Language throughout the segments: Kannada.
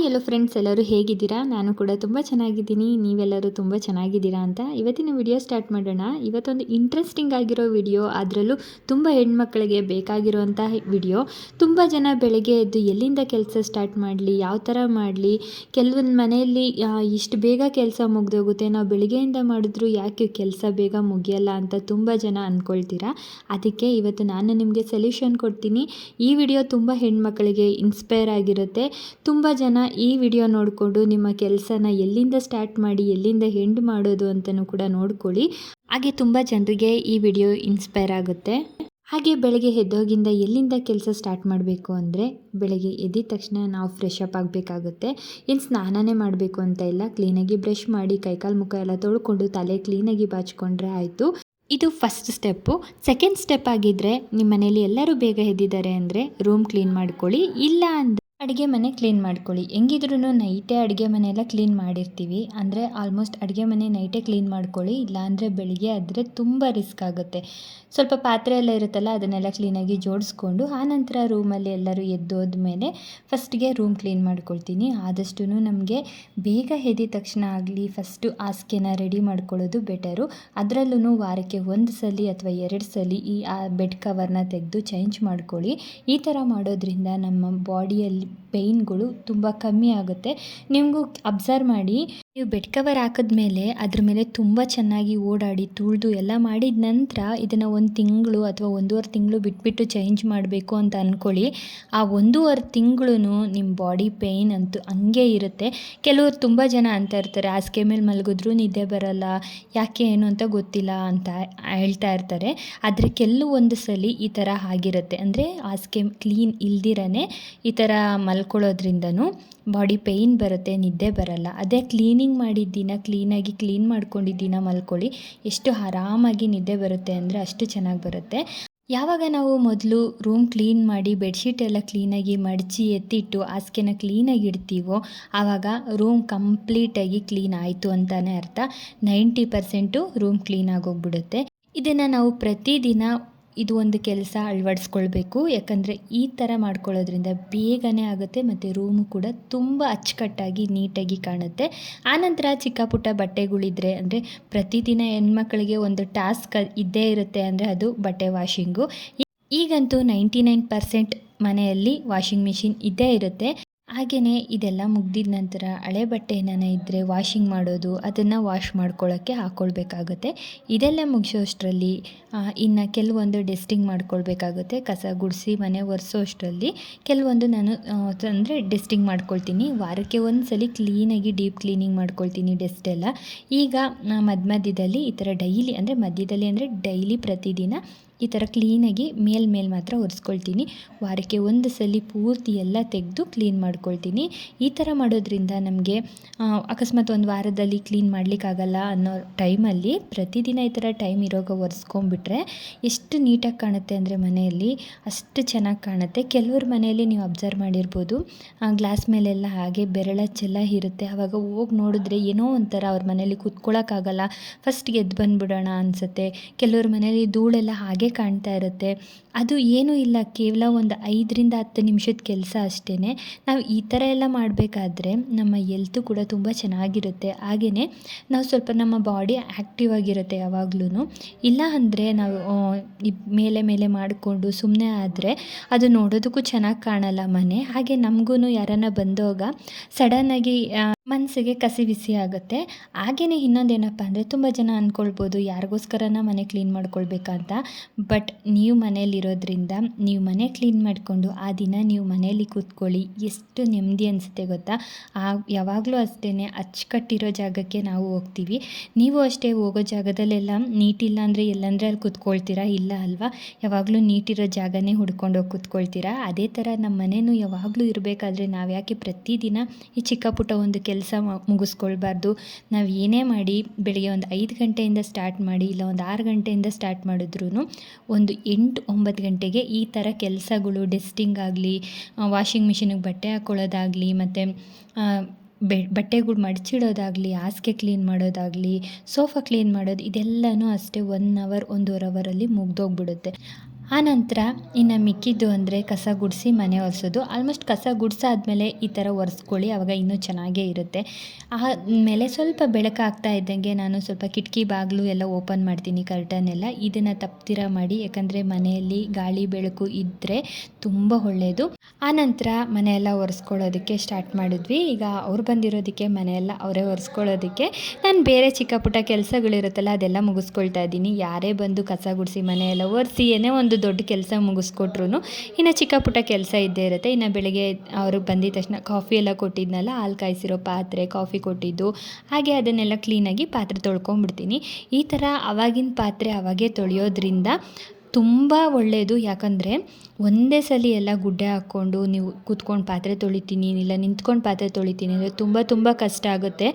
ಹಾಯ್ ಎಲ್ಲೋ ಫ್ರೆಂಡ್ಸ್ ಎಲ್ಲರೂ ಹೇಗಿದ್ದೀರಾ? ನಾನು ಕೂಡ ತುಂಬ ಚೆನ್ನಾಗಿದ್ದೀನಿ. ನೀವೆಲ್ಲರೂ ತುಂಬ ಚೆನ್ನಾಗಿದ್ದೀರಾ ಅಂತ. ಇವತ್ತಿನ ವಿಡಿಯೋ ಸ್ಟಾರ್ಟ್ ಮಾಡೋಣ. ಇವತ್ತೊಂದು ಇಂಟ್ರೆಸ್ಟಿಂಗ್ ಆಗಿರೋ ವಿಡಿಯೋ ಅದರಲ್ಲೂ ತುಂಬ ಹೆಣ್ಮಕ್ಳಿಗೆ ಬೇಕಾಗಿರುವಂಥ ವಿಡಿಯೋ ತುಂಬ ಜನ ಬೆಳಗ್ಗೆ ಎದ್ದು ಎಲ್ಲಿಂದ ಕೆಲಸ ಸ್ಟಾರ್ಟ್ ಮಾಡಲಿ? ಯಾವ ಥರ ಮಾಡಲಿ? ಕೆಲವೊಂದು ಮನೆಯಲ್ಲಿ ಇಷ್ಟು ಬೇಗ ಕೆಲಸ ಮುಗ್ದೋಗುತ್ತೆ. ನಾವು ಬೆಳಗ್ಗೆಯಿಂದ ಮಾಡಿದ್ರು ಯಾಕೆ ಕೆಲಸ ಬೇಗ ಮುಗಿಯಲ್ಲ ಅಂತ ತುಂಬ ಜನ ಅಂದ್ಕೊಳ್ತೀರಾ ಅದಕ್ಕೆ ಇವತ್ತು ನಾನು ನಿಮಗೆ ಸೊಲ್ಯೂಷನ್ ಕೊಡ್ತೀನಿ. ಈ ವಿಡಿಯೋ ತುಂಬ ಹೆಣ್ಮಕ್ಳಿಗೆ ಇನ್ಸ್ಪೈರ್ ಆಗಿರುತ್ತೆ. ತುಂಬ ಜನ ಈ ವಿಡಿಯೋ ನೋಡಿಕೊಂಡು ನಿಮ್ಮ ಕೆಲಸನ ಎಲ್ಲಿಂದ ಸ್ಟಾರ್ಟ್ ಮಾಡಿ, ಎಲ್ಲಿಂದ ಹೆಂಡ್ ಮಾಡೋದು ಅಂತಲೂ ಕೂಡ ನೋಡ್ಕೊಳ್ಳಿ. ಹಾಗೆ ತುಂಬ ಜನರಿಗೆ ಈ ವಿಡಿಯೋ ಇನ್ಸ್ಪೈರ್ ಆಗುತ್ತೆ. ಹಾಗೆ ಬೆಳಗ್ಗೆ ಎದ್ದೋಗಿಂದ ಎಲ್ಲಿಂದ ಕೆಲಸ ಸ್ಟಾರ್ಟ್ ಮಾಡಬೇಕು ಅಂದರೆ, ಬೆಳಗ್ಗೆ ಎದ್ದಿದ ತಕ್ಷಣ ನಾವು ಫ್ರೆಶ್ ಅಪ್ ಆಗಬೇಕಾಗುತ್ತೆ. ಏನು ಸ್ನಾನನೇ ಮಾಡಬೇಕು ಅಂತ ಇಲ್ಲ ಕ್ಲೀನಾಗಿ ಬ್ರಷ್ ಮಾಡಿ, ಕೈಕಾಲು ಮುಖ ಎಲ್ಲ ತೊಳ್ಕೊಂಡು ತಲೆ ಕ್ಲೀನಾಗಿ ಬಾಚಿಕೊಂಡ್ರೆ ಆಯಿತು. ಇದು ಫಸ್ಟ್ ಸ್ಟೆಪ್ಪು ಸೆಕೆಂಡ್ ಸ್ಟೆಪ್ ಆಗಿದ್ದರೆ ನಿಮ್ಮ ಮನೇಲಿ ಎಲ್ಲರೂ ಬೇಗ ಎದ್ದಿದ್ದಾರೆ ಅಂದರೆ ರೂಮ್ ಕ್ಲೀನ್ ಮಾಡ್ಕೊಳ್ಳಿ. ಇಲ್ಲ ಅಂದರೆ ಅಡುಗೆ ಮನೆ ಕ್ಲೀನ್ ಮಾಡ್ಕೊಳ್ಳಿ. ಹೆಂಗಿದ್ರೂ ನೈಟೇ ಅಡುಗೆ ಮನೆಯೆಲ್ಲ ಕ್ಲೀನ್ ಮಾಡಿರ್ತೀವಿ. ಅಂದರೆ ಆಲ್ಮೋಸ್ಟ್ ಅಡುಗೆ ಮನೆ ನೈಟೇ ಕ್ಲೀನ್ ಮಾಡ್ಕೊಳ್ಳಿ. ಇಲ್ಲಾಂದರೆ ಬೆಳಿಗ್ಗೆ ಆದರೆ ತುಂಬ ರಿಸ್ಕ್ ಆಗುತ್ತೆ. ಸ್ವಲ್ಪ ಪಾತ್ರೆ ಎಲ್ಲ ಇರುತ್ತಲ್ಲ, ಅದನ್ನೆಲ್ಲ ಕ್ಲೀನಾಗಿ ಜೋಡಿಸ್ಕೊಂಡು ಆನಂತರ ರೂಮಲ್ಲಿ ಎಲ್ಲರೂ ಎದ್ದೋದ್ಮೇಲೆ ಫಸ್ಟ್ಗೆ ರೂಮ್ ಕ್ಲೀನ್ ಮಾಡ್ಕೊಳ್ತೀನಿ. ಆದಷ್ಟು ನಮಗೆ ಬೇಗ ಎದ್ದಿದ ತಕ್ಷಣ ಆಗಲಿ ಫಸ್ಟು ಹಾಸಿಗೆನ ರೆಡಿ ಮಾಡ್ಕೊಳ್ಳೋದು ಬೆಟರು ಅದರಲ್ಲೂ ವಾರಕ್ಕೆ ಒಂದು ಸಲ ಅಥವಾ ಎರಡು ಸಲ ಈ ಬೆಡ್ ಕವರ್ನ ತೆಗೆದು ಚೇಂಜ್ ಮಾಡ್ಕೊಳ್ಳಿ. ಈ ಥರ ಮಾಡೋದ್ರಿಂದ ನಮ್ಮ ಬಾಡಿಯಲ್ಲಿ ಪೇಯ್ನ್ಗಳು ತುಂಬ ಕಮ್ಮಿ ಆಗುತ್ತೆ. ನಿಮಗೂ ಅಬ್ಸರ್ವ್ ಮಾಡಿ. ನೀವು ಬೆಡ್ ಕವರ್ ಹಾಕಿದ್ಮೇಲೆ ಅದ್ರ ಮೇಲೆ ತುಂಬ ಚೆನ್ನಾಗಿ ಓಡಾಡಿ ತುಳಿದು ಎಲ್ಲ ಮಾಡಿದ ನಂತರ ಇದನ್ನು ಒಂದು ತಿಂಗಳು ಅಥವಾ ಒಂದೂವರೆ ತಿಂಗಳು ಬಿಟ್ಬಿಟ್ಟು ಚೇಂಜ್ ಮಾಡಬೇಕು ಅಂತ ಅಂದ್ಕೊಳ್ಳಿ ಆ ಒಂದೂವರೆ ತಿಂಗಳು ನಿಮ್ಮ ಬಾಡಿ ಪೇಯ್ನ್ ಅಂತೂ ಹಂಗೆ ಇರುತ್ತೆ. ಕೆಲವರು ತುಂಬ ಜನ ಅಂತ ಇರ್ತಾರೆ. ಹಾಸಿಗೆ ಮೇಲೆ ಮಲಗಿದ್ರು ನಿದ್ದೆ ಬರಲ್ಲ, ಯಾಕೆ ಏನು ಅಂತ ಗೊತ್ತಿಲ್ಲ ಅಂತ ಹೇಳ್ತಾ ಇರ್ತಾರೆ. ಆದರೆ ಕೆಲವೊಂದು ಸಲ ಈ ಥರ ಆಗಿರುತ್ತೆ. ಅಂದರೆ ಹಾಸಿಗೆ ಕ್ಲೀನ್ ಇಲ್ದಿರೇ ಈ ಥರ ಮಲ್ಕೊಳ್ಳೋದ್ರಿಂದನೂ ಬಾಡಿ ಪೇಯ್ನ್ ಬರುತ್ತೆ, ನಿದ್ದೆ ಬರಲ್ಲ. ಅದೇ ಕ್ಲೀನಿಂಗ್ ಮಾಡಿದ ದಿನ ಕ್ಲೀನಾಗಿ ಕ್ಲೀನ್ ಮಾಡ್ಕೊಂಡಿದ್ದೀನ ದಿನ ಮಲ್ಕೊಳ್ಳಿ. ಎಷ್ಟು ಆರಾಮಾಗಿ ನಿದ್ದೆ ಬರುತ್ತೆ ಅಂದರೆ ಅಷ್ಟು ಚೆನ್ನಾಗಿ ಬರುತ್ತೆ. ಯಾವಾಗ ನಾವು ಮೊದಲು ರೂಮ್ ಕ್ಲೀನ್ ಮಾಡಿ ಬೆಡ್ಶೀಟ್ ಎಲ್ಲ ಕ್ಲೀನಾಗಿ ಮಡಚಿ ಎತ್ತಿಟ್ಟು, ಹಾಸಿಗೆನ ಕ್ಲೀನಾಗಿ ಇಡ್ತೀವೋ, ಆವಾಗ ರೂಮ್ ಕಂಪ್ಲೀಟಾಗಿ ಕ್ಲೀನ್ ಆಯಿತು ಅಂತಲೇ ಅರ್ಥ. ನೈಂಟಿ ಪರ್ಸೆಂಟು ರೂಮ್ ಕ್ಲೀನ್ ಆಗೋಗ್ಬಿಡುತ್ತೆ ಇದನ್ನು ನಾವು ಪ್ರತಿದಿನ ಇದು ಒಂದು ಕೆಲಸ ಅಳವಡಿಸ್ಕೊಳ್ಬೇಕು. ಯಾಕಂದರೆ ಈ ಥರ ಮಾಡ್ಕೊಳ್ಳೋದ್ರಿಂದ ಬೇಗನೆ ಆಗುತ್ತೆ ಮತ್ತು ರೂಮು ಕೂಡ ತುಂಬ ಅಚ್ಚುಕಟ್ಟಾಗಿ ನೀಟಾಗಿ ಕಾಣುತ್ತೆ. ಆನಂತರ ಚಿಕ್ಕ ಪುಟ್ಟ ಬಟ್ಟೆಗಳಿದ್ರೆ ಅಂದರೆ ಪ್ರತಿದಿನ ಹೆಣ್ಮಕ್ಳಿಗೆ ಒಂದು ಟಾಸ್ಕ್ ಇದ್ದೇ ಇರುತ್ತೆ ಅಂದರೆ ಅದು ಬಟ್ಟೆ ವಾಷಿಂಗು ಈಗಂತೂ ನೈಂಟಿ ನೈನ್ ಪರ್ಸೆಂಟ್ ಮನೆಯಲ್ಲಿ ವಾಷಿಂಗ್ ಮಿಷಿನ್ ಇದ್ದೇ ಇರುತ್ತೆ. ಹಾಗೆಯೇ ಇದೆಲ್ಲ ಮುಗ್ದಿದ ನಂತರ ಹಳೆ ಬಟ್ಟೆ ಏನಾನ ಇದ್ದರೆ ವಾಷಿಂಗ್ ಮಾಡೋದು, ಅದನ್ನು ವಾಶ್ ಮಾಡ್ಕೊಳ್ಳೋಕ್ಕೆ ಹಾಕ್ಕೊಳ್ಬೇಕಾಗುತ್ತೆ ಇದೆಲ್ಲ ಮುಗಿಸೋ ಇನ್ನು ಕೆಲವೊಂದು ಡೆಸ್ಟಿಂಗ್ ಮಾಡ್ಕೊಳ್ಬೇಕಾಗುತ್ತೆ, ಕಸ ಗುಡಿಸಿ ಮನೆ ಒರೆಸೋ ಅಷ್ಟರಲ್ಲಿ ಕೆಲವೊಂದು ನಾನು ಅಂದರೆ ಡೆಸ್ಟಿಂಗ್ ಮಾಡ್ಕೊಳ್ತೀನಿ. ವಾರಕ್ಕೆ ಒಂದು ಸಲ ಕ್ಲೀನಾಗಿ ಡೀಪ್ ಕ್ಲೀನಿಂಗ್ ಮಾಡ್ಕೊಳ್ತೀನಿ ಡೆಸ್ಟೆಲ್ಲ ಈಗ ಮಧ್ಯ ಮಧ್ಯದಲ್ಲಿ ಈ ಥರ ಡೈಲಿ ಅಂದರೆ ಮಧ್ಯದಲ್ಲಿ ಅಂದರೆ ಡೈಲಿ ಪ್ರತಿದಿನ ಈ ಥರ ಕ್ಲೀನಾಗಿ ಮೇಲ್ ಮೇಲೆ ಮಾತ್ರ ಒರೆಸ್ಕೊಳ್ತೀನಿ. ವಾರಕ್ಕೆ ಒಂದು ಸಲ ಪೂರ್ತಿ ಎಲ್ಲ ತೆಗೆದು ಕ್ಲೀನ್ ಮಾಡ್ಕೊಳ್ತೀನಿ. ಈ ಥರ ಮಾಡೋದ್ರಿಂದ ನಮಗೆ ಅಕಸ್ಮಾತ್ ಒಂದು ವಾರದಲ್ಲಿ ಕ್ಲೀನ್ ಮಾಡಲಿಕ್ಕಾಗಲ್ಲ ಅನ್ನೋ ಟೈಮಲ್ಲಿ ಪ್ರತಿದಿನ ಈ ಥರ ಟೈಮ್ ಇರೋಗ ಒರೆಸ್ಕೊಂಬಿಟ್ರೆ ಎಷ್ಟು ನೀಟಾಗಿ ಕಾಣುತ್ತೆ ಅಂದರೆ ಮನೆಯಲ್ಲಿ ಅಷ್ಟು ಚೆನ್ನಾಗಿ ಕಾಣುತ್ತೆ. ಕೆಲವ್ರ ಮನೆಯಲ್ಲಿ ನೀವು ಅಬ್ಸರ್ವ್ ಮಾಡಿರ್ಬೋದು. ಗ್ಲಾಸ್ ಮೇಲೆಲ್ಲ ಹಾಗೆ ಬೆರಳಚ್ಚೆಲ್ಲ ಇರುತ್ತೆ. ಆವಾಗ ಹೋಗಿ ನೋಡಿದ್ರೆ ಏನೋ ಒಂಥರ ಅವ್ರ ಮನೇಲಿ ಕೂತ್ಕೊಳ್ಳೋಕ್ಕಾಗಲ್ಲ ಫಸ್ಟ್ ಎದ್ದು ಬಂದುಬಿಡೋಣ ಅನಿಸುತ್ತೆ. ಕೆಲವ್ರ ಮನೇಲಿ ಧೂಳೆಲ್ಲ ಹಾಗೆ ಕಾಣ್ತಾ ಇರುತ್ತೆ. ಅದು ಏನೂ ಇಲ್ಲ, ಕೇವಲ ಒಂದು ಐದರಿಂದ ಹತ್ತು ನಿಮಿಷದ ಕೆಲಸ ಅಷ್ಟೇ ನಾವು ಈ ಥರ ಎಲ್ಲ ಮಾಡಬೇಕಾದ್ರೆ ನಮ್ಮ ಎಲ್ತು ಕೂಡ ತುಂಬ ಚೆನ್ನಾಗಿರುತ್ತೆ. ಹಾಗೆಯೇ ನಾವು ಸ್ವಲ್ಪ ನಮ್ಮ ಬಾಡಿ ಆ್ಯಕ್ಟಿವ್ ಆಗಿರುತ್ತೆ ಯಾವಾಗ್ಲೂ ಇಲ್ಲ ಅಂದರೆ ನಾವು ಮೇಲೆ ಮೇಲೆ ಮಾಡಿಕೊಂಡು ಸುಮ್ಮನೆ ಆದರೆ ಅದು ನೋಡೋದಕ್ಕೂ ಚೆನ್ನಾಗಿ ಕಾಣಲ್ಲ ಮನೆ. ಹಾಗೆ ನಮಗೂ ಯಾರನ್ನ ಬಂದೋಗ ಸಡನ್ನಾಗಿ ಮನಸ್ಸಿಗೆ ಕಸಿ ಬಿಸಿ ಆಗುತ್ತೆ. ಹಾಗೆಯೇ ಇನ್ನೊಂದೇನಪ್ಪ ಅಂದರೆ ತುಂಬ ಜನ ಅಂದ್ಕೊಳ್ಬೋದು ಯಾರಿಗೋಸ್ಕರನ ಮನೆ ಕ್ಲೀನ್ ಮಾಡ್ಕೊಳ್ಬೇಕಂತ. ಬಟ್ ನೀವು ಮನೇಲಿರೋದ್ರಿಂದ ನೀವು ಮನೆ ಕ್ಲೀನ್ ಮಾಡಿಕೊಂಡು ಆ ದಿನ ನೀವು ಮನೆಯಲ್ಲಿ ಕೂತ್ಕೊಳ್ಳಿ. ಎಷ್ಟು ನೆಮ್ಮದಿ ಅನಿಸುತ್ತೆ ಗೊತ್ತಾ? ಆ ಯಾವಾಗಲೂ ಅಷ್ಟೇ ಅಚ್ಚುಕಟ್ಟಿರೋ ಜಾಗಕ್ಕೆ ನಾವು ಹೋಗ್ತೀವಿ. ನೀವು ಅಷ್ಟೇ ಹೋಗೋ ಜಾಗದಲ್ಲೆಲ್ಲ ನೀಟಿಲ್ಲ ಅಂದರೆ ಎಲ್ಲಂದರೆ ಅಲ್ಲಿ ಕೂತ್ಕೊಳ್ತೀರಾ? ಇಲ್ಲ ಅಲ್ವಾ? ಯಾವಾಗಲೂ ನೀಟಿರೋ ಜಾಗನೇ ಹುಡ್ಕೊಂಡೋಗಿ ಕೂತ್ಕೊಳ್ತೀರಾ? ಅದೇ ಥರ ನಮ್ಮ ಮನೇನೂ ಯಾವಾಗಲೂ ಇರಬೇಕಾದ್ರೆ ನಾವು ಯಾಕೆ ಪ್ರತಿದಿನ ಈ ಚಿಕ್ಕ ಪುಟ್ಟ ಒಂದು ಕೆಲಸ ಮುಗಿಸ್ಕೊಳ್ಬಾರ್ದು. ನಾವು ಏನೇ ಮಾಡಿ ಬೆಳಿಗ್ಗೆ ಒಂದು ಐದು ಗಂಟೆಯಿಂದ ಸ್ಟಾರ್ಟ್ ಮಾಡಿ ಇಲ್ಲ ಒಂದು ಆರು ಗಂಟೆಯಿಂದ ಸ್ಟಾರ್ಟ್ ಮಾಡಿದ್ರೂ ಒಂದು ಎಂಟು, ಒಂಬತ್ತು ಗಂಟೆಗೆ ಈ ಥರ ಕೆಲಸಗಳು ಡೆಸ್ಟಿಂಗ್ ಆಗಲಿ ವಾಷಿಂಗ್ ಮಿಷಿನಿಗೆ ಬಟ್ಟೆ ಹಾಕ್ಕೊಳ್ಳೋದಾಗಲಿ ಮತ್ತು ಬೆ, ಬಟ್ಟೆಗಳು ಮಡಚಿಡೋದಾಗಲಿ, ಹಾಸಿಗೆ ಕ್ಲೀನ್ ಮಾಡೋದಾಗಲಿ ಸೋಫಾ ಕ್ಲೀನ್ ಮಾಡೋದು ಇದೆಲ್ಲನೂ ಅಷ್ಟೇ ಒನ್ ಅವರ್ ಒಂದೂವರೆ ಅವರಲ್ಲಿ ಮುಗ್ದೋಗ್ಬಿಡುತ್ತೆ. ಆನಂತರ ಇನ್ನು ಮಿಕ್ಕಿದ್ದು ಅಂದರೆ ಕಸ ಗುಡಿಸಿ ಮನೆ ಒರೆಸೋದು ಆಲ್ಮೋಸ್ಟ್ ಕಸ ಗುಡಿಸಾದ್ಮೇಲೆ ಈ ಥರ ಒರೆಸ್ಕೊಳ್ಳಿ ಆವಾಗ ಇನ್ನೂ ಚೆನ್ನಾಗೇ ಇರುತ್ತೆ. ಆಮೇಲೆ ಸ್ವಲ್ಪ ಬೆಳಕಾಗ್ತಾ ಇದ್ದಂಗೆ ನಾನು ಸ್ವಲ್ಪ ಕಿಟಕಿ ಬಾಗಿಲು ಎಲ್ಲ ಓಪನ್ ಮಾಡ್ತೀನಿ ಕರ್ಟನ್ ಎಲ್ಲ. ಇದನ್ನು ತಪ್ತಿರ ಮಾಡಿ, ಯಾಕಂದರೆ ಮನೆಯಲ್ಲಿ ಗಾಳಿ ಬೆಳಕು ಇದ್ದರೆ ತುಂಬ ಒಳ್ಳೆಯದು ಆನಂತರ ಮನೆಯೆಲ್ಲ ಒರೆಸ್ಕೊಳ್ಳೋದಕ್ಕೆ ಸ್ಟಾರ್ಟ್ ಮಾಡಿದ್ವಿ. ಈಗ ಅವ್ರು ಬಂದಿರೋದಕ್ಕೆ ಮನೆಯೆಲ್ಲ ಅವರೇ ಒರೆಸ್ಕೊಳ್ಳೋದಕ್ಕೆ. ನಾನು ಬೇರೆ ಚಿಕ್ಕ ಪುಟ್ಟ ಕೆಲಸಗಳಿರುತ್ತಲ್ಲ, ಅದೆಲ್ಲ ಮುಗಿಸ್ಕೊಳ್ತಾ ಇದ್ದೀನಿ. ಯಾರೇ ಬಂದು ಕಸ ಗುಡಿಸಿ ಮನೆಯೆಲ್ಲ ಒರೆಸಿ, ಏನೇ ಒಂದು ದೊಡ್ಡ ಕೆಲಸ ಮುಗಿಸ್ಕೊಟ್ರು ಇನ್ನು ಚಿಕ್ಕ ಪುಟ್ಟ ಕೆಲಸ ಇದ್ದೇ ಇರುತ್ತೆ. ಇನ್ನು ಬೆಳಗ್ಗೆ ಅವ್ರಿಗೆ ಬಂದಿದ ತಕ್ಷಣ ಕಾಫಿ ಎಲ್ಲ ಕೊಟ್ಟಿದ್ನಲ್ಲ, ಹಾಲು ಕಾಯಿಸಿರೋ ಪಾತ್ರೆ ಕಾಫಿ ಕೊಟ್ಟಿದ್ದು. ಹಾಗೆ ಅದನ್ನೆಲ್ಲ ಕ್ಲೀನಾಗಿ ಪಾತ್ರೆ ತೊಳ್ಕೊಂಬಿಡ್ತೀನಿ. ಈ ಥರ ಅವಾಗಿನ ಪಾತ್ರೆ ಅವಾಗೇ ತೊಳೆಯೋದ್ರಿಂದ ತುಂಬ ಒಳ್ಳೆಯದು ಯಾಕಂದರೆ ಒಂದೇ ಸಲ ಎಲ್ಲ ಗುಡ್ಡೆ ಹಾಕ್ಕೊಂಡು ನೀವು ಕೂತ್ಕೊಂಡು ಪಾತ್ರೆ ತೊಳಿತೀನಿ, ಇಲ್ಲ ನಿಂತ್ಕೊಂಡು ಪಾತ್ರೆ ತೊಳಿತೀನಿ ಅಂದರೆ ತುಂಬ ತುಂಬ ಕಷ್ಟ ಆಗುತ್ತೆ.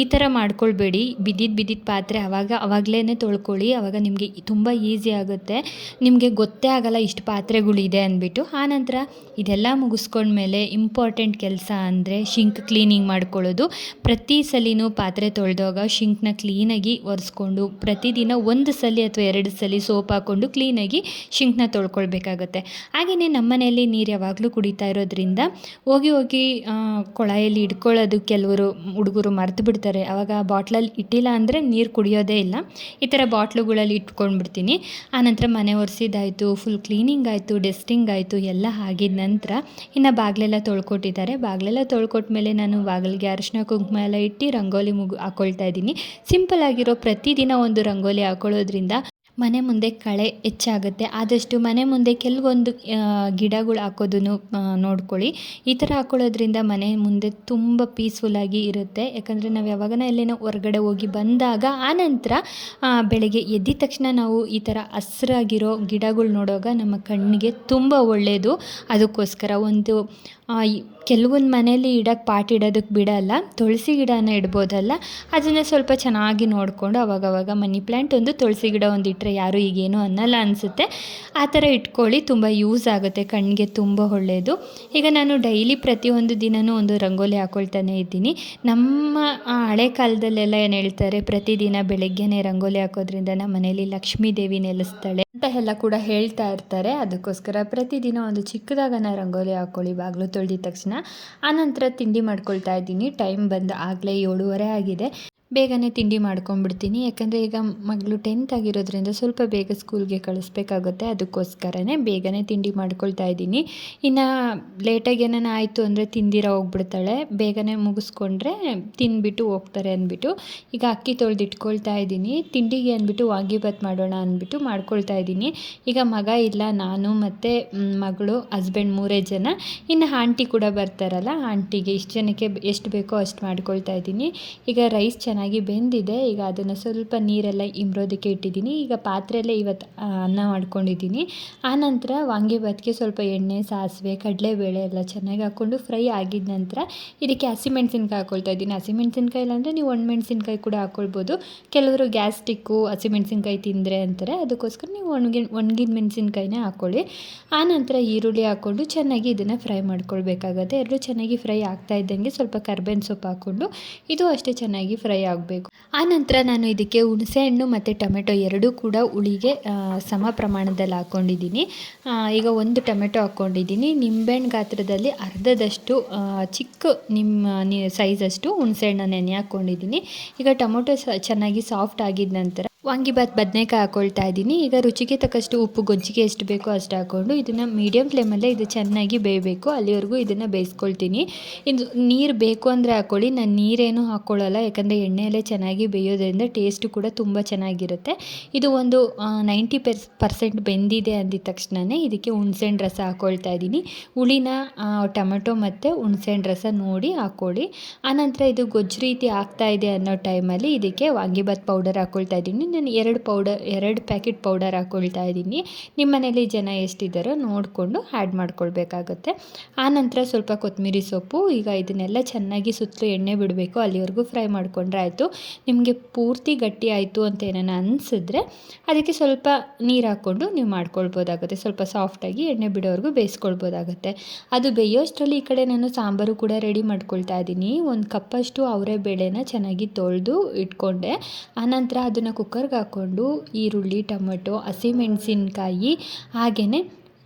ಈ ಥರ ಮಾಡ್ಕೊಳ್ಬೇಡಿ. ಬಿದ್ದಿದ್ದು ಬಿದ್ದಿದ್ದ ಪಾತ್ರೆ ಅವಾಗ ಅವಾಗಲೇ ತೊಳ್ಕೊಳ್ಳಿ. ಅವಾಗ ನಿಮಗೆ ತುಂಬ ಈಸಿ ಆಗುತ್ತೆ. ನಿಮಗೆ ಗೊತ್ತೇ ಆಗಲ್ಲ ಇಷ್ಟು ಪಾತ್ರೆಗಳಿದೆ ಅಂದ್ಬಿಟ್ಟು. ಆನಂತರ ಇದೆಲ್ಲ ಮುಗಿಸ್ಕೊಂಡ್ಮೇಲೆ ಇಂಪಾರ್ಟೆಂಟ್ ಕೆಲಸ ಅಂದರೆ ಶಿಂಕ್ ಕ್ಲೀನಿಂಗ್ ಮಾಡ್ಕೊಳ್ಳೋದು. ಪ್ರತಿ ಸಲಿನೂ ಪಾತ್ರೆ ತೊಳೆದಾಗ ಶಿಂಕ್ನ ಕ್ಲೀನಾಗಿ ಒರೆಸ್ಕೊಂಡು ಪ್ರತಿದಿನ ಒಂದು ಸಲ ಅಥವಾ ಎರಡು ಸಲ ಸೋಪ್ ಹಾಕ್ಕೊಂಡು ಕ್ಲೀನಾಗಿ ಶಿಂಕ್ನ ತೊಳ್ಕೊಳ್ಬೇಕಾಗುತ್ತೆ. ಹಾಗೆಯೇ ನಮ್ಮ ಮನೆಯಲ್ಲಿ ನೀರು ಯಾವಾಗಲೂ ಕುಡಿತಾ ಇರೋದ್ರಿಂದ ಹೋಗಿ ಹೋಗಿ ಕೊಳಾಯಲ್ಲಿ ಇಟ್ಕೊಳ್ಳೋದು ಕೆಲವರು ಹುಡುಗರು ಮರೆತು ಬಿಡ್ತಾರೆ. ಆವಾಗ ಬಾಟ್ಲಲ್ಲಿ ಇಟ್ಟಿಲ್ಲ ಅಂದರೆ ನೀರು ಕುಡಿಯೋದೇ ಇಲ್ಲ. ಈ ಥರ ಬಾಟ್ಲುಗಳಲ್ಲಿ ಇಟ್ಕೊಂಡ್ಬಿಡ್ತೀನಿ. ಆನಂತರ ಮನೆ ಒರೆಸಿದ್ದಾಯಿತು ಫುಲ್ ಕ್ಲೀನಿಂಗ್ ಆಯಿತು ಡೆಸ್ಟಿಂಗ್ ಆಯಿತು, ಎಲ್ಲ ಆಗಿದ ನಂತರ ಇನ್ನು ಬಾಗಿಲೆಲ್ಲ ತೊಳ್ಕೊಟ್ಟಿದ್ದಾರೆ. ಬಾಗಿಲೆಲ್ಲ ತೊಳ್ಕೊಟ್ಮೇಲೆ ನಾನು ಬಾಗಿಲಿಗೆ ಅರಿಶಿನ ಕುಂಕುಮ ಎಲ್ಲ ಇಟ್ಟು ರಂಗೋಲಿ ಮುಗು ಹಾಕ್ಕೊಳ್ತಾ ಇದ್ದೀನಿ. ಸಿಂಪಲ್ ಆಗಿರೋ ಪ್ರತಿದಿನ ಒಂದು ರಂಗೋಲಿ ಹಾಕೊಳ್ಳೋದ್ರಿಂದ ಮನೆ ಮುಂದೆ ಕಳೆ ಹೆಚ್ಚಾಗುತ್ತೆ. ಆದಷ್ಟು ಮನೆ ಮುಂದೆ ಕೆಲವೊಂದು ಗಿಡಗಳು ಹಾಕೋದನ್ನು ನೋಡ್ಕೊಳ್ಳಿ. ಈ ಥರ ಹಾಕೊಳ್ಳೋದ್ರಿಂದ ಮನೆ ಮುಂದೆ ತುಂಬ ಪೀಸ್ಫುಲ್ಲಾಗಿ ಇರುತ್ತೆ. ಯಾಕಂದರೆ ನಾವು ಯಾವಾಗನ ಎಲ್ಲೇನೋ ಹೊರಗಡೆ ಹೋಗಿ ಬಂದಾಗ ಆನಂತರ ಬೆಳಗ್ಗೆ ಎದ್ದಿದ ತಕ್ಷಣ ನಾವು ಈ ಥರ ಹಸ್ರಾಗಿರೋ ಗಿಡಗಳು ನೋಡುವಾಗ ನಮ್ಮ ಕಣ್ಣಿಗೆ ತುಂಬ ಒಳ್ಳೆಯದು ಅದಕ್ಕೋಸ್ಕರ ಒಂದು ಕೆಲವೊಂದು ಮನೇಲಿ ಇಡೋಕ್ಕೆ ಪಾಟ್ ಇಡೋದಕ್ಕೆ ಬಿಡೋಲ್ಲ, ತುಳಸಿ ಗಿಡನ ಇಡ್ಬೋದಲ್ಲ, ಅದನ್ನು ಸ್ವಲ್ಪ ಚೆನ್ನಾಗಿ ನೋಡಿಕೊಂಡು ಅವಾಗವಾಗ ಮನಿ ಪ್ಲ್ಯಾಂಟ್ ಒಂದು ತುಳಸಿ ಗಿಡ ಒಂದು ಇಟ್ಟರೆ ಯಾರೂ ಈಗೇನು ಅನ್ನಲ್ಲ ಅನಿಸುತ್ತೆ. ಆ ಥರ ಇಟ್ಕೊಳ್ಳಿ, ತುಂಬ ಯೂಸ್ ಆಗುತ್ತೆ ಕಣ್ಣಿಗೆ ತುಂಬ ಒಳ್ಳೆಯದು ಈಗ ನಾನು ಡೈಲಿ ಪ್ರತಿಯೊಂದು ದಿನವೂ ಒಂದು ರಂಗೋಲಿ ಹಾಕ್ಕೊಳ್ತಾನೆ ಇದ್ದೀನಿ. ನಮ್ಮ ಹಳೆ ಕಾಲದಲ್ಲೆಲ್ಲ ಏನು ಹೇಳ್ತಾರೆ, ಪ್ರತಿದಿನ ಬೆಳಗ್ಗೆನೇ ರಂಗೋಲಿ ಹಾಕೋದ್ರಿಂದ ನಮ್ಮ ಮನೇಲಿ ಲಕ್ಷ್ಮೀ ದೇವಿ ನೆಲೆಸ್ತಾಳೆ. ಎಲ್ಲ ಕೂಡ ಹೇಳ್ತಾ ಇರ್ತಾರೆ. ಅದಕ್ಕೋಸ್ಕರ ಪ್ರತಿದಿನ ಒಂದು ಚಿಕ್ಕದಾಗನ ರಂಗೋಲಿ ಹಾಕ್ಕೊಳ್ಳಿ ಬಾಗಿಲು ತೊಳೆದಿದ ತಕ್ಷಣ. ಆನಂತರ ತಿಂಡಿ ಮಾಡ್ಕೊಳ್ತಾ ಇದ್ದೀನಿ. ಟೈಮ್ ಬಂದು ಆಗಲೇ ಏಳುವರೆ ಆಗಿದೆ. ಬೇಗನೆ ತಿಂಡಿ ಮಾಡ್ಕೊಂಬಿಡ್ತೀನಿ ಯಾಕಂದರೆ ಈಗ ಮಗಳು ಟೆಂತ್ ಆಗಿರೋದ್ರಿಂದ ಸ್ವಲ್ಪ ಬೇಗ ಸ್ಕೂಲ್ಗೆ ಕಳಿಸ್ಬೇಕಾಗುತ್ತೆ. ಅದಕ್ಕೋಸ್ಕರನೇ ಬೇಗನೆ ತಿಂಡಿ ಮಾಡ್ಕೊಳ್ತಾ ಇದ್ದೀನಿ. ಇನ್ನು ಲೇಟಾಗಿ ಏನಾನ ಆಯಿತು ಅಂದರೆ ತಿಂದಿರ ಹೋಗ್ಬಿಡ್ತಾಳೆ. ಬೇಗನೆ ಮುಗಿಸ್ಕೊಂಡ್ರೆ ತಿಂದ್ಬಿಟ್ಟು ಹೋಗ್ತಾರೆ ಅಂದ್ಬಿಟ್ಟು. ಈಗ ಅಕ್ಕಿ ತೊಳೆದಿಟ್ಕೊಳ್ತಾ ಇದ್ದೀನಿ. ತಿಂಡಿಗೆ ಅಂದ್ಬಿಟ್ಟು ವಾಂಗಿಬಾತ್ ಮಾಡೋಣ ಅಂದ್ಬಿಟ್ಟು ಮಾಡ್ಕೊಳ್ತಾ ಇದ್ದೀನಿ. ಈಗ ಮಗ ಇಲ್ಲ, ನಾನು ಮತ್ತು ಮಗಳು ಹಸ್ಬೆಂಡ್ ಮೂರೇ ಜನ. ಇನ್ನು ಆಂಟಿ ಕೂಡ ಬರ್ತಾರಲ್ಲ ಆಂಟಿಗೆ ಇಷ್ಟು ಜನಕ್ಕೆ ಎಷ್ಟು ಬೇಕೋ ಅಷ್ಟು ಮಾಡ್ಕೊಳ್ತಾ ಇದ್ದೀನಿ. ಈಗ ರೈಸ್ ಚೆನ್ನಾಗಿ ಬೆಂದಿದೆ. ಈಗ ಅದನ್ನು ಸ್ವಲ್ಪ ನೀರೆಲ್ಲ ಇಮ್ರೋದಕ್ಕೆ ಇಟ್ಟಿದ್ದೀನಿ. ಈಗ ಪಾತ್ರೆಯಲ್ಲೇ ಇವತ್ತು ಅನ್ನ ಮಾಡ್ಕೊಂಡಿದ್ದೀನಿ. ಆನಂತರ ವಾಂಗಿಭಾತ್ಗೆ ಸ್ವಲ್ಪ ಎಣ್ಣೆ, ಸಾಸಿವೆ, ಕಡಲೆಬೇಳೆ ಎಲ್ಲ ಚೆನ್ನಾಗಿ ಹಾಕ್ಕೊಂಡು ಫ್ರೈ ಆಗಿದ ನಂತರ ಇದಕ್ಕೆ ಹಸಿಮೆಣ್ಸಿನ್ಕಾಯಿ ಹಾಕ್ಕೊಳ್ತಾ ಇದ್ದೀನಿ. ಹಸಿಮೆಣ್ಸಿನ್ಕಾಯಿ ಇಲ್ಲಾಂದರೆ ನೀವು ಒಣಮೆಣ್ಸಿನ್ಕಾಯಿ ಕೂಡ ಹಾಕ್ಕೊಳ್ಬೋದು ಕೆಲವರು ಗ್ಯಾಸ್ಟಿಕ್ಕು ಹಸಿಮೆಣ್ಸಿನ್ಕಾಯಿ ತಿಂದರೆ ಅಂತಾರೆ. ಅದಕ್ಕೋಸ್ಕರ ನೀವು ಒಣಗಿನ ಒಣಗಿದ ಮೆಣಸಿನ್ಕಾಯಿನೇ ಹಾಕ್ಕೊಳ್ಳಿ ಆನಂತರ ಈರುಳ್ಳಿ ಹಾಕ್ಕೊಂಡು ಚೆನ್ನಾಗಿ ಇದನ್ನು ಫ್ರೈ ಮಾಡ್ಕೊಳ್ಬೇಕಾಗತ್ತೆ. ಎರಡು ಚೆನ್ನಾಗಿ ಫ್ರೈ ಆಗ್ತಾ ಇದ್ದಂಗೆ ಸ್ವಲ್ಪ ಕರ್ಬೇವಿನ ಸೊಪ್ಪು ಹಾಕ್ಕೊಂಡು, ಇದು ಅಷ್ಟೇ ಚೆನ್ನಾಗಿ ಫ್ರೈ ಆಗಬೇಕು. ಆನಂತರ ನಾನು ಇದಕ್ಕೆ ಹುಣಸೆಹಣ್ಣು ಮತ್ತು ಟೊಮೆಟೊ ಎರಡೂ ಕೂಡ ಹುಳಿಗೆ ಸಮ ಪ್ರಮಾಣದಲ್ಲಿ ಹಾಕ್ಕೊಂಡಿದ್ದೀನಿ ಈಗ ಒಂದು ಟೊಮೆಟೊ ಹಾಕ್ಕೊಂಡಿದ್ದೀನಿ ನಿಂಬೆಹಣ್ಣು ಗಾತ್ರದಲ್ಲಿ ಅರ್ಧದಷ್ಟು ಚಿಕ್ಕ ನಿಮ್ಮ ಸೈಜಷ್ಟು ಹುಣಸೆಹಣ್ಣು ನೆನೆ ಹಾಕ್ಕೊಂಡಿದ್ದೀನಿ ಈಗ ಟೊಮೆಟೊ ಚೆನ್ನಾಗಿ ಸಾಫ್ಟ್ ಆಗಿದ ನಂತರ ವಾಂಗಿಬಾತ್ ಬದನೇಕಾಯಿ ಹಾಕ್ಕೊಳ್ತಾ ಇದ್ದೀನಿ. ಈಗ ರುಚಿಗೆ ತಕ್ಕಷ್ಟು ಉಪ್ಪು ಗೊಜ್ಜಿಗೆ ಎಷ್ಟು ಬೇಕೋ ಅಷ್ಟು ಹಾಕ್ಕೊಂಡು ಇದನ್ನು ಮೀಡಿಯಮ್ ಫ್ಲೇಮಲ್ಲೇ ಇದು ಚೆನ್ನಾಗಿ ಬೇಯಬೇಕು. ಅಲ್ಲಿವರೆಗೂ ಇದನ್ನು ಬೇಯಿಸ್ಕೊಳ್ತೀನಿ. ಇದು ನೀರು ಬೇಕು ಅಂದರೆ ಹಾಕ್ಕೊಳ್ಳಿ ನಾನು ನೀರೇನು ಹಾಕ್ಕೊಳ್ಳೋಲ್ಲ ಯಾಕಂದರೆ ಎಣ್ಣೆಯಲ್ಲೇ ಚೆನ್ನಾಗಿ ಬೇಯೋದ್ರಿಂದ ಟೇಸ್ಟು ಕೂಡ ತುಂಬ ಚೆನ್ನಾಗಿರುತ್ತೆ. ಇದು ಒಂದು ನೈಂಟಿ ಪರ್ಸ್ ಪರ್ಸೆಂಟ್ ಬೆಂದಿದೆ ಅಂದಿದ ತಕ್ಷಣವೇ ಇದಕ್ಕೆ ಹುಣ್ಸೆಹಣ್ಣು ರಸ ಹಾಕ್ಕೊಳ್ತಾ ಇದ್ದೀನಿ. ಹುಳಿನ ಟೊಮೆಟೊ ಮತ್ತು ಹುಣ್ಸೆಹಣ್ಣು ರಸ ನೋಡಿ ಹಾಕ್ಕೊಳ್ಳಿ ಆನಂತರ ಇದು ಗೊಜ್ಜು ರೀತಿ ಆಗ್ತಾ ಇದೆ ಅನ್ನೋ ಟೈಮಲ್ಲಿ ಇದಕ್ಕೆ ವಾಂಗಿಬಾತ್ ಪೌಡರ್ ಹಾಕ್ಕೊಳ್ತಾ ಇದ್ದೀನಿ. ನಾನು ಎರಡು ಪೌಡರ್, ಎರಡು ಪ್ಯಾಕೆಟ್ ಪೌಡರ್ ಹಾಕ್ಕೊಳ್ತಾ ಇದ್ದೀನಿ. ನಿಮ್ಮ ಮನೇಲಿ ಜನ ಎಷ್ಟಿದ್ದಾರೋ ನೋಡಿಕೊಂಡು ಆ್ಯಡ್ ಮಾಡ್ಕೊಳ್ಬೇಕಾಗತ್ತೆ. ಆನಂತರ ಸ್ವಲ್ಪ ಕೊತ್ತಂಬರಿ ಸೊಪ್ಪು, ಈಗ ಇದನ್ನೆಲ್ಲ ಚೆನ್ನಾಗಿ ಸುತ್ತಲೂ ಎಣ್ಣೆ ಬಿಡಬೇಕು. ಅಲ್ಲಿವರೆಗೂ ಫ್ರೈ ಮಾಡಿಕೊಂಡ್ರೆ ಆಯಿತು. ನಿಮಗೆ ಪೂರ್ತಿ ಗಟ್ಟಿ ಆಯಿತು ಅಂತ ಏನಾನ ಅನಿಸಿದ್ರೆ ಅದಕ್ಕೆ ಸ್ವಲ್ಪ ನೀರು ಹಾಕ್ಕೊಂಡು ನೀವು ಮಾಡ್ಕೊಳ್ಬೋದಾಗುತ್ತೆ. ಸ್ವಲ್ಪ ಸಾಫ್ಟಾಗಿ ಎಣ್ಣೆ ಬಿಡೋವರೆಗೂ ಬೇಯಿಸ್ಕೊಳ್ಬೋದಾಗುತ್ತೆ. ಅದು ಬೇಯೋಷ್ಟರಲ್ಲಿ ಈ ಕಡೆ ನಾನು ಸಾಂಬಾರು ಕೂಡ ರೆಡಿ ಮಾಡ್ಕೊಳ್ತಾ ಇದ್ದೀನಿ. ಒಂದು ಕಪ್ಪಷ್ಟು ಅವರೇ ಬೇಳೆನ ಚೆನ್ನಾಗಿ ತೊಳೆದು ಇಟ್ಕೊಂಡೆ. ಆನಂತರ ಅದನ್ನು ಕುಕ್ಕರ್ ಕುಕ್ಕರ್ಗೆ ಹಾಕ್ಕೊಂಡು ಈರುಳ್ಳಿ, ಟೊಮೆಟೊ ಹಸಿಮೆಣಸಿನ್ಕಾಯಿ ಹಾಗೆಯೇ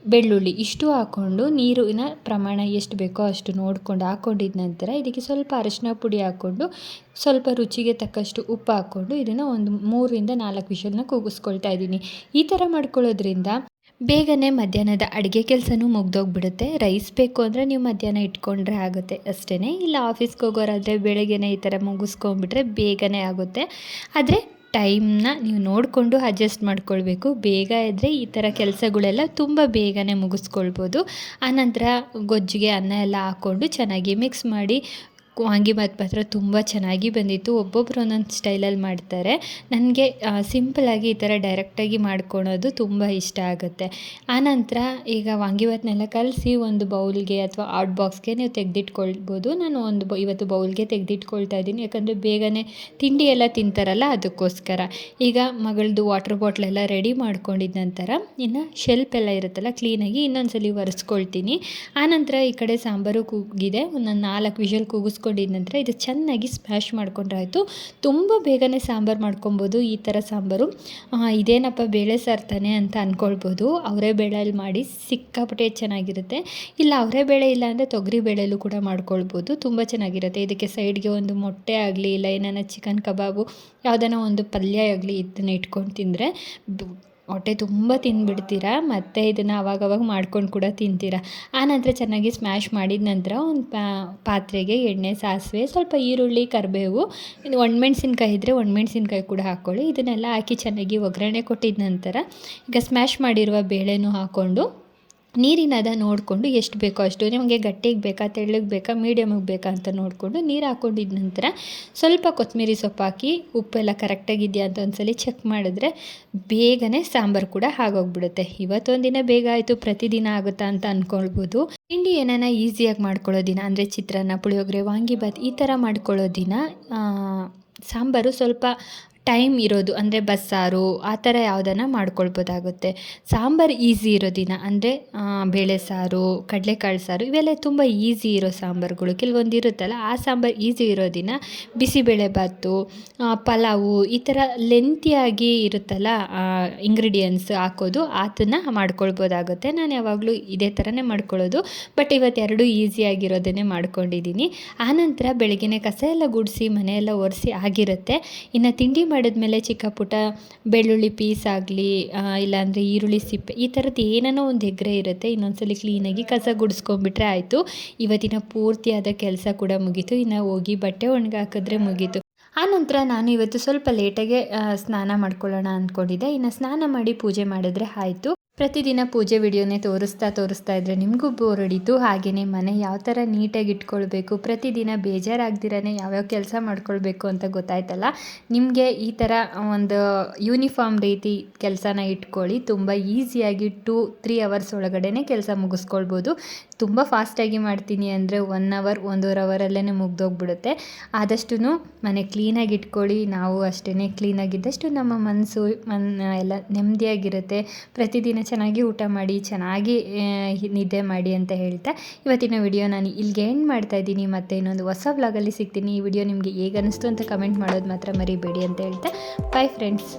ಬೆಳ್ಳುಳ್ಳಿ ಇಷ್ಟು ಹಾಕ್ಕೊಂಡು ನೀರಿನ ಪ್ರಮಾಣ ಎಷ್ಟು ಬೇಕೋ ಅಷ್ಟು ನೋಡ್ಕೊಂಡು ಹಾಕ್ಕೊಂಡಿದ ನಂತರ ಇದಕ್ಕೆ ಸ್ವಲ್ಪ ಅರಶಿನ ಪುಡಿ ಹಾಕ್ಕೊಂಡು ಸ್ವಲ್ಪ ರುಚಿಗೆ ತಕ್ಕಷ್ಟು ಉಪ್ಪು ಹಾಕ್ಕೊಂಡು ಇದನ್ನು ಒಂದು ಮೂರರಿಂದ ನಾಲ್ಕು ವಿಷಲನ್ನ ಕೂಗಿಸ್ಕೊಳ್ತಾ ಇದ್ದೀನಿ. ಈ ಥರ ಮಾಡ್ಕೊಳ್ಳೋದ್ರಿಂದ ಬೇಗನೆ ಮಧ್ಯಾಹ್ನದ ಅಡುಗೆ ಕೆಲಸನೂ ಮುಗ್ದೋಗ್ಬಿಡುತ್ತೆ. ರೈಸ್ ಬೇಕು ಅಂದರೆ ನೀವು ಮಧ್ಯಾಹ್ನ ಇಟ್ಕೊಂಡ್ರೆ ಆಗುತ್ತೆ ಅಷ್ಟೇ ಇಲ್ಲ ಆಫೀಸ್ಗೆ ಹೋಗೋರಾದರೆ ಬೆಳಗ್ಗೆನೇ ಈ ಥರ ಮುಗಿಸ್ಕೊಂಬಿಟ್ರೆ ಬೇಗನೆ ಆಗುತ್ತೆ. ಆದರೆ ಟೈಮ್ನ ನೀವು ನೋಡಿಕೊಂಡು ಅಡ್ಜಸ್ಟ್ ಮಾಡ್ಕೊಳ್ಬೇಕು. ಬೇಗ ಇದ್ದರೆ ಈ ಥರ ಕೆಲಸಗಳೆಲ್ಲ ತುಂಬ ಬೇಗನೆ ಮುಗಿಸ್ಕೊಳ್ಬೋದು. ಆನಂತರ ಗೊಜ್ಜಿಗೆ ಅನ್ನ ಎಲ್ಲ ಹಾಕ್ಕೊಂಡು ಚೆನ್ನಾಗಿ ಮಿಕ್ಸ್ ಮಾಡಿ ವಾಂಗಿಬಾತ್ ಪಾತ್ರ ತುಂಬ ಚೆನ್ನಾಗಿ ಬಂದಿತ್ತು. ಒಬ್ಬೊಬ್ಬರು ಒಂದೊಂದು ಸ್ಟೈಲಲ್ಲಿ ಮಾಡ್ತಾರೆ. ನನಗೆ ಸಿಂಪಲಾಗಿ ಈ ಥರ ಡೈರೆಕ್ಟಾಗಿ ಮಾಡ್ಕೊಳೋದು ತುಂಬ ಇಷ್ಟ ಆಗುತ್ತೆ. ಆನಂತರ ಈಗ ವಾಂಗಿಬಾತ್ನೆಲ್ಲ ಕಲಸಿ ಒಂದು ಬೌಲ್ಗೆ ಅಥವಾ ಆಟ್ ಬಾಕ್ಸ್ಗೆ ನೀವು ತೆಗೆದಿಟ್ಕೊಳ್ಬೋದು. ನಾನು ಒಂದು ಬ, ಇವತ್ತು ಬೌಲ್ಗೆ ತೆಗೆದಿಟ್ಕೊಳ್ತಾ ಇದ್ದೀನಿ. ಯಾಕಂದರೆ ಬೇಗನೆ ತಿಂಡಿ ಎಲ್ಲ ತಿಂತಾರಲ್ಲ ಅದಕ್ಕೋಸ್ಕರ. ಈಗ ಮಗಳದು ವಾಟರ್ ಬಾಟ್ಲೆಲ್ಲ ರೆಡಿ ಮಾಡ್ಕೊಂಡಿದ್ದ ನಂತರ ಇನ್ನು ಶೆಲ್ಪ್ ಎಲ್ಲ ಇರುತ್ತಲ್ಲ ಕ್ಲೀನಾಗಿ ಇನ್ನೊಂದ್ಸಲಿ ಒರೆಸ್ಕೊಳ್ತೀನಿ. ಆನಂತರ ಈ ಕಡೆ ಸಾಂಬಾರು ಕೂಗಿದೆ. ಒಂದು ನಾಲ್ಕು ವಿಷಲ್ ಕೂಗಿಸ್ಕೊಂಡು ಮಾಡ್ಕೊಂಡಿದ ನಂತರ ಇದು ಚೆನ್ನಾಗಿ ಸ್ಮ್ಯಾಶ್ ಮಾಡ್ಕೊಂಡ್ರೆ ಆಯಿತು ತುಂಬ ಬೇಗನೆ ಸಾಂಬಾರು ಮಾಡ್ಕೊಬೋದು ಈ ಥರ ಸಾಂಬಾರು. ಇದೇನಪ್ಪ ಬೇಳೆ ಸಾರು ತಾನೆ ಅಂತ ಅಂದ್ಕೊಳ್ಬೋದು ಅವರೇ ಬೇಳೆಯಲ್ಲಿ ಮಾಡಿ ಸಿಕ್ಕಾಪಟ್ಟೆ ಚೆನ್ನಾಗಿರುತ್ತೆ. ಇಲ್ಲ ಅವರೇ ಬೇಳೆ ಇಲ್ಲ ಅಂದರೆ ತೊಗರಿ ಬೇಳೆಯಲ್ಲೂ ಕೂಡ ಮಾಡ್ಕೊಳ್ಬೋದು. ತುಂಬ ಚೆನ್ನಾಗಿರುತ್ತೆ. ಇದಕ್ಕೆ ಸೈಡ್ಗೆ ಒಂದು ಮೊಟ್ಟೆ ಆಗಲಿ ಇಲ್ಲ ಏನಾನ ಚಿಕನ್ ಕಬಾಬು ಯಾವುದಾನ ಒಂದು ಪಲ್ಯ ಆಗಲಿ ಇದನ್ನ ಇಟ್ಕೊಂಡು ತಿಂದರೆ ಹೊಟ್ಟೆ ತುಂಬ ತಿಂದುಬಿಡ್ತೀರಾ? ಮತ್ತು ಇದನ್ನು ಅವಾಗವಾಗ ಮಾಡ್ಕೊಂಡು ಕೂಡ ತಿಂತೀರಾ? ಆನಂತರ ಚೆನ್ನಾಗಿ ಸ್ಮ್ಯಾಶ್ ಮಾಡಿದ ನಂತರ ಒಂದು ಪಾತ್ರೆಗೆ ಎಣ್ಣೆ, ಸಾಸಿವೆ, ಸ್ವಲ್ಪ ಈರುಳ್ಳಿ, ಕರಿಬೇವು ಇದು ಒಣಮೆಣ್ಸಿನ್ಕಾಯಿ ಇದ್ದರೆ ಒಣಮೆಣ್ಸಿನ್ಕಾಯಿ ಕೂಡ ಹಾಕ್ಕೊಳ್ಳಿ ಇದನ್ನೆಲ್ಲ ಹಾಕಿ ಚೆನ್ನಾಗಿ ಒಗ್ಗರಣೆ ಕೊಟ್ಟಿದ ನಂತರ ಈಗ ಸ್ಮ್ಯಾಶ್ ಮಾಡಿರುವ ಬೇಳೆನೂ ಹಾಕ್ಕೊಂಡು ನೀರಿನದ ನೋಡಿಕೊಂಡು ಎಷ್ಟು ಬೇಕೋ ಅಷ್ಟು, ನಿಮಗೆ ಗಟ್ಟಿಗೆ ಬೇಕಾ, ತೆಳ್ಳಗೆ ಬೇಕಾ ಮೀಡಿಯಮಿಗೆ ಬೇಕಾ ಅಂತ ನೋಡಿಕೊಂಡು ನೀರು ಹಾಕ್ಕೊಂಡಿದ ನಂತರ ಸ್ವಲ್ಪ ಕೊತ್ತಂಬರಿ ಸೊಪ್ಪು ಹಾಕಿ, ಉಪ್ಪೆಲ್ಲ ಕರೆಕ್ಟಾಗಿದೆಯಾ ಅಂತ ಒಂದ್ಸಲಿ ಚೆಕ್ ಮಾಡಿದ್ರೆ ಬೇಗನೆ ಸಾಂಬಾರು ಕೂಡ ಆಗೋಗ್ಬಿಡುತ್ತೆ ಇವತ್ತೊಂದು ದಿನ ಬೇಗ ಆಯಿತು, ಪ್ರತಿದಿನ ಆಗುತ್ತಾ ಅಂತ ಅಂದ್ಕೊಳ್ಬೋದು ತಿಂಡಿ ಏನಾನ ಈಸಿಯಾಗಿ ಮಾಡ್ಕೊಳ್ಳೋ ದಿನ, ಅಂದರೆ ಚಿತ್ರಾನ್ನ, ಪುಳಿಯೋಗರೆ ವಾಂಗಿಬಾತ್ ಈ ಥರ ಮಾಡ್ಕೊಳ್ಳೋ ದಿನ ಸಾಂಬಾರು ಸ್ವಲ್ಪ ಟೈಮ್ ಇರೋದು, ಅಂದರೆ ಬಸ್ಸಾರು, ಆ ಥರ ಯಾವುದನ್ನು ಮಾಡ್ಕೊಳ್ಬೋದಾಗುತ್ತೆ. ಸಾಂಬಾರು ಈಸಿ ಇರೋ ದಿನ, ಅಂದರೆ ಬೇಳೆ ಸಾರು, ಕಡಲೆಕಾಳು ಸಾರು, ಇವೆಲ್ಲ ತುಂಬ ಈಸಿ ಇರೋ ಸಾಂಬಾರುಗಳು. ಕೆಲವೊಂದು ಇರುತ್ತಲ್ಲ, ಆ ಸಾಂಬಾರು ಈಸಿ ಇರೋ ದಿನ ಬಿಸಿಬೇಳೆಬಾತು ಪಲಾವು, ಈ ಥರ ಲೆಂತಿಯಾಗಿ ಇರುತ್ತಲ್ಲ ಇಂಗ್ರೀಡಿಯೆಂಟ್ಸ್ ಹಾಕೋದು ಅದನ್ನು ಮಾಡ್ಕೊಳ್ಬೋದಾಗುತ್ತೆ. ನಾನು ಯಾವಾಗಲೂ ಇದೇ ಥರನೇ ಮಾಡ್ಕೊಳ್ಳೋದು, ಬಟ್ ಇವತ್ತು ಎರಡೂ ಈಸಿಯಾಗಿರೋದನ್ನೇ ಮಾಡ್ಕೊಂಡಿದ್ದೀನಿ. ಆನಂತರ ಬೆಳಗ್ಗೆ ಕಸ ಎಲ್ಲ ಗುಡಿಸಿ, ಮನೆಯೆಲ್ಲ ಒರೆಸಿ ಆಗಿರುತ್ತೆ. ಇನ್ನು ತಿಂಡಿ ಮಾಡಿದ್ಮೇಲೆ ಚಿಕ್ಕ ಪುಟ್ಟ ಬೆಳ್ಳುಳ್ಳಿ ಪೀಸ್ ಆಗಲಿ ಇಲ್ಲಾಂದರೆ ಈರುಳ್ಳಿ ಸಿಪ್ಪೆ, ಈ ಥರದ್ದು ಏನೇನೋ ಒಂದು ಹೆಗ್ರೆ ಇರುತ್ತೆ. ಇನ್ನೊಂದ್ಸಲಿ ಕ್ಲೀನಾಗಿ ಕಸ ಗುಡಿಸ್ಕೊಂಬಿಟ್ರೆ ಆಯಿತು. ಇವತ್ತಿನ ಪೂರ್ತಿಯಾದ ಕೆಲಸ ಕೂಡ ಮುಗೀತು. ಇನ್ನು ಹೋಗಿ ಬಟ್ಟೆ ಒಣಗಾಕಿದ್ರೆ ಮುಗೀತು. ಆನಂತರ ನಾನು ಇವತ್ತು ಸ್ವಲ್ಪ ಲೇಟಾಗೆ ಸ್ನಾನ ಮಾಡ್ಕೊಳ್ಳೋಣ ಅಂದ್ಕೊಂಡಿದ್ದೆ ಇನ್ನು ಸ್ನಾನ ಮಾಡಿ ಪೂಜೆ ಮಾಡಿದ್ರೆ ಆಯಿತು. ಪ್ರತಿದಿನ ಪೂಜೆ ವಿಡಿಯೋನೇ ತೋರಿಸ್ತಾ ತೋರಿಸ್ತಾ ಇದ್ದರೆ ನಿಮಗೂ ಬೋರ್ ಹೊಡಿತು. ಹಾಗೆಯೇ ಮನೆ ಯಾವ ಥರ ನೀಟಾಗಿ ಇಟ್ಕೊಳ್ಬೇಕು, ಪ್ರತಿದಿನ ಬೇಜಾರಾಗ್ದಿರೇ ಯಾವ್ಯಾವ ಕೆಲಸ ಮಾಡ್ಕೊಳ್ಬೇಕು ಅಂತ ಗೊತ್ತಾಯ್ತಲ್ಲ? ನಿಮಗೆ ಈ ಥರ ಒಂದು ಯೂನಿಫಾರ್ಮ್ ರೀತಿ ಕೆಲಸನ ಇಟ್ಕೊಳ್ಳಿ. ತುಂಬ ಈಸಿಯಾಗಿ ಟೂ ತ್ರೀ ಅವರ್ಸ್ ಒಳಗಡೆ ಕೆಲಸ ಮುಗಿಸ್ಕೊಳ್ಬೋದು. ತುಂಬ ಫಾಸ್ಟಾಗಿ ಮಾಡ್ತೀನಿ ಅಂದರೆ ಒನ್ ಅವರ್ ಒಂದೂವರೆ ಅವರಲ್ಲೇ ಮುಗ್ದೋಗ್ಬಿಡುತ್ತೆ. ಆದಷ್ಟು ಮನೆ ಕ್ಲೀನಾಗಿ ಇಟ್ಕೊಳ್ಳಿ. ನಾವು ಅಷ್ಟೇ ಕ್ಲೀನಾಗಿದ್ದಷ್ಟು ನಮ್ಮ ಮನಸ್ಸು ಮನ್, ಎಲ್ಲ ನೆಮ್ಮದಿಯಾಗಿರುತ್ತೆ. ಪ್ರತಿದಿನ ಚೆನ್ನಾಗಿ ಊಟ ಮಾಡಿ, ಚೆನ್ನಾಗಿ ನಿದ್ದೆ ಮಾಡಿ ಅಂತ ಹೇಳ್ತಾ ಇವತ್ತಿನ ವಿಡಿಯೋ ನಾನು ಇಲ್ಲಿಗೆ ಎಂಡ್ ಮಾಡ್ತಾ ಇದ್ದೀನಿ. ಮತ್ತು ಇನ್ನೊಂದು ಹೊಸ ವ್ಲಾಗಲ್ಲಿ ಸಿಗ್ತೀನಿ. ಈ ವಿಡಿಯೋ ನಿಮಗೆ ಹೇಗೆ ಅನ್ನಿಸ್ತು ಅಂತ ಕಮೆಂಟ್ ಮಾಡೋದು ಮಾತ್ರ ಮರಿಬೇಡಿ ಅಂತ ಹೇಳ್ತಾ. Bye friends